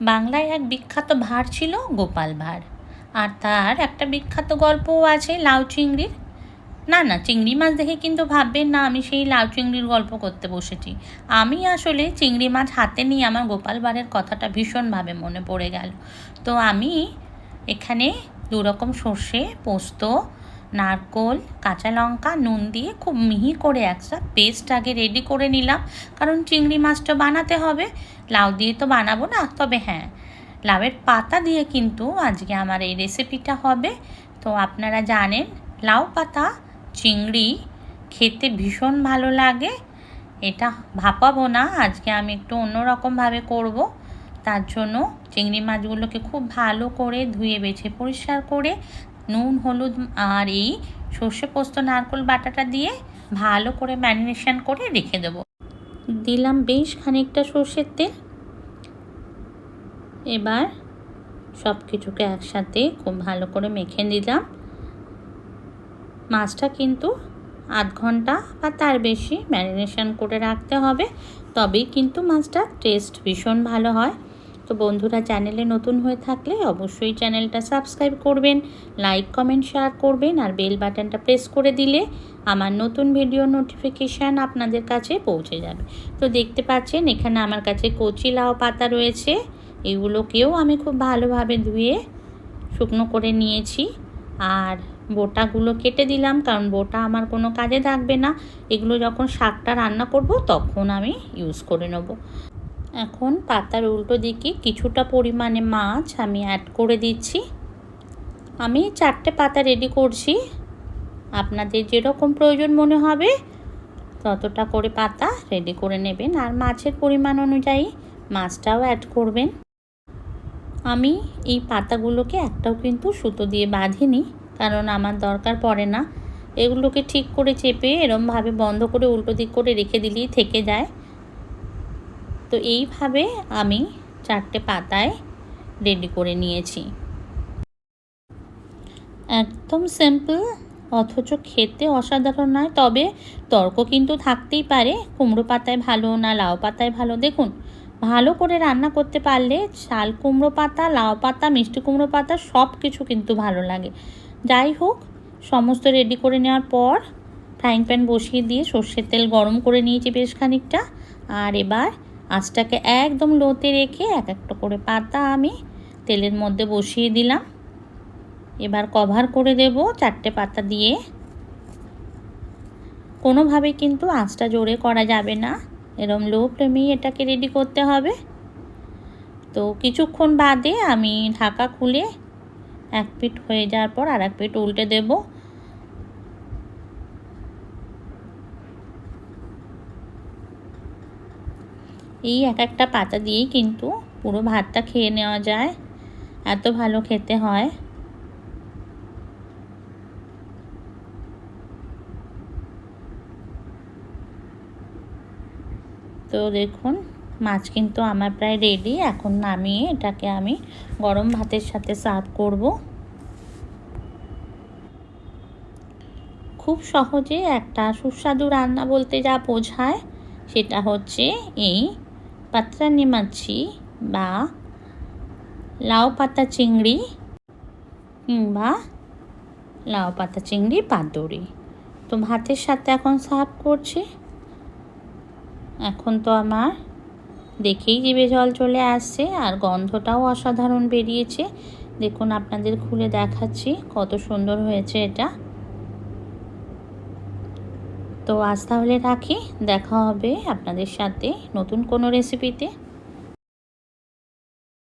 বাংলায় এক বিখ্যাত ভাঁড় ছিল গোপাল ভাঁড়। আর তার একটা বিখ্যাত গল্পও আছে লাউ চিংড়ির। না না, চিংড়ি মাছ দেখে কিন্তু ভাববেন না, আমি সেই লাউ চিংড়ির গল্প করতে বসেছি। আমি আসলে চিংড়ি মাছ হাতে নিয়ে আমার গোপাল ভাঁড়ের কথাটা ভীষণভাবে মনে পড়ে গেল। তো আমি এখানে দুরকম সর্ষে, পোস্ত নারকোল, কাঁচা লঙ্কা, নুন দিয়ে খুব মিহি করে একটা পেস্ট আগে রেডি করে নিলাম। কারণ চিংড়ি মাছটা বানাতে হবে। লাউ দিয়ে তো বানাবো না, তবে হ্যাঁ। লাউয়ের পাতা দিয়ে কিন্তু আজকে আমার এই রেসিপিটা হবে। তো আপনারা জানেন, লাউ পাতা, চিংড়ি খেতে ভীষণ ভালো লাগে। এটা ভাপাবো না, আজকে আমি একটু অন্যরকমভাবে করব। তার জন্য চিংড়ি মাছগুলোকে খুব ভালো করে ধুয়ে বেছে, পরিষ্কার করে নুন, হলুদ আর এই সর্ষে পোস্ত, নারকোল বাটাটা দিয়ে ভালো করে ম্যারিনেশন করে রেখে দেবো। দিলাম বেশ খানিকটা সর্ষের তেল। এবার সব কিছুকে একসাথে খুব ভালো করে মেখে দিলাম মাছটা কিন্তু আধ ঘণ্টা বা তার বেশি ম্যারিনেশন করে রাখতে হবে, তবেই কিন্তু মাছটার টেস্ট ভীষণ ভালো হয়। তো বন্ধুরা চ্যানেলে নতুন হয়ে থাকলে অবশ্যই চ্যানেলটা সাবস্ক্রাইব করবেন, লাইক, কমেন্ট, শেয়ার করবেন আর বেল বাটনটা প্রেস করে দিলে আমার নতুন ভিডিও নোটিফিকেশান আপনাদের কাছে পৌঁছে যাবে। তো দেখতে পাচ্ছেন এখানে আমার কাছে কচি লাউ পাতা রয়েছে, এগুলোকেও আমি খুব ভালোভাবে ধুয়ে শুকনো করে নিয়েছি আর বোটাগুলো কেটে দিলাম কারণ বোটা আমার কোনো কাজে থাকবে না। এগুলো যখন শাকটা রান্না করব তখন আমি ইউজ করে নেব। এখন পাতার উল্টো দিকে কিছুটা পরিমাণে মাছ আমি অ্যাড করে দিচ্ছি। আমি চারটে পাতা রেডি করছি। আপনাদের যেরকম প্রয়োজন মনে হবে, ততটা করে পাতা রেডি করে নেবেন। আর মাছের পরিমাণ অনুযায়ী মাছটাও অ্যাড করবেন। আমি এই পাতাগুলোকে একটাও কিন্তু সুতো দিয়ে বাঁধিনি, কারণ আমার দরকার পড়ে না। এগুলোকে ঠিক করে চেপে এরমভাবে বন্ধ করে উল্টো দিক করে রেখে দিলেই থেকে যায়। তো এইভাবে আমি চারটে পাতায় রেডি করে নিয়েছি। একদম সিম্পল অথচ খেতে অসাধারণ নয়, তবে তর্ক কিন্তু থাকতেই পারে। কুমড়ো পাতায় ভালো না লাউ পাতায় ভালো? দেখুন, ভালো করে রান্না করতে পারলে চাল কুমড়ো পাতা, লাউ পাতা, মিষ্টি কুমড়ো পাতা সব কিছু কিন্তু ভালো লাগে। যাই হোক, সমস্ত রেডি করে নেওয়ার পর ফ্রাইং প্যান বসিয়ে দিয়ে সর্ষের তেল গরম করে নিয়েছি বেশ খানিকটা। আর এবার আঁচটাকে একদম লোতে রেখে এক একটা করে পাতা আমি তেলের মধ্যে বসিয়ে দিলাম। এবার কভার করে দেব চারটে পাতা দিয়ে। কোনোভাবেই কিন্তু আঁচটা জোরে করা যাবে না। এরম লো ফ্লেমেই এটাকে রেডি করতে হবে। তো কিছুক্ষণ বাদে আমি ঢাকা খুলে এক পিঠ হয়ে যাওয়ার পর আর এক পিঠ উল্টে দেব। এই এক একটা পাতা দিয়েই কিন্তু পুরো ভাতটা খেয়ে নেওয়া যায়। এত ভালো খেতে হয়। তো দেখুন, মাছ কিন্তু আমার প্রায় রেডি এখন নামিয়ে এটাকে আমি গরম ভাতের সাথে সার্ভ করব। খুব সহজে একটা সুস্বাদু রান্না বলতে যা বোঝায় সেটা হচ্ছে এই পাত্রানি মাছি বা লাউ পাতা চিংড়ি কিংবা লাউ পাতা চিংড়ি পাতুরি তো ভাতের সাথে এখন সার্ভ করছি। এখন তো আমার দেখেই জিভে জল চলে আসছে আর গন্ধটাও অসাধারণ বেরিয়েছে। দেখুন, আপনাদের খুলে দেখাচ্ছি কত সুন্দর হয়েছে এটা। তো আজ তাহলে রাখি দেখা হবে আপনাদের সাথে নতুন কোনো রেসিপিতে